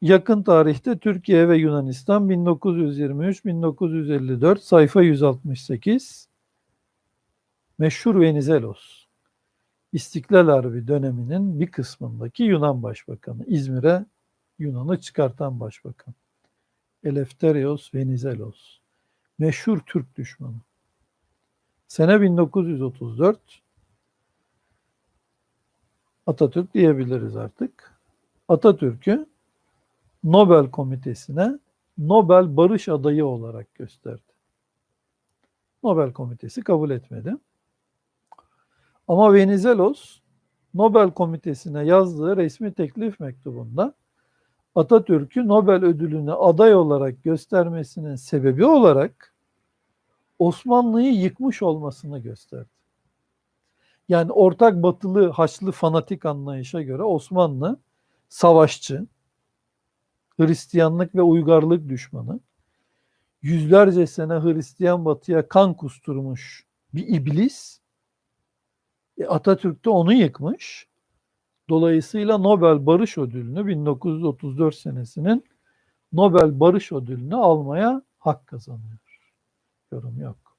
Yakın tarihte Türkiye ve Yunanistan 1923-1954 sayfa 168 meşhur Venizelos İstiklal Harbi döneminin bir kısmındaki Yunan Başbakanı. İzmir'e Yunan'ı çıkartan başbakan. Eleftherios Venizelos. Meşhur Türk düşmanı. Sene 1934 Atatürk diyebiliriz artık. Atatürk'ü Nobel Komitesi'ne Nobel Barış Adayı olarak gösterdi. Nobel Komitesi kabul etmedi. Ama Venizelos Nobel Komitesi'ne yazdığı resmi teklif mektubunda Atatürk'ü Nobel ödülüne aday olarak göstermesinin sebebi olarak Osmanlı'yı yıkmış olmasını gösterdi. Yani ortak batılı haçlı fanatik anlayışa göre Osmanlı savaşçı, Hristiyanlık ve uygarlık düşmanı, yüzlerce sene Hristiyan batıya kan kusturmuş bir iblis, e, Atatürk de onu yıkmış. Dolayısıyla Nobel Barış Ödülünü 1934 senesinin Nobel Barış Ödülünü almaya hak kazanıyor. Yorum yok.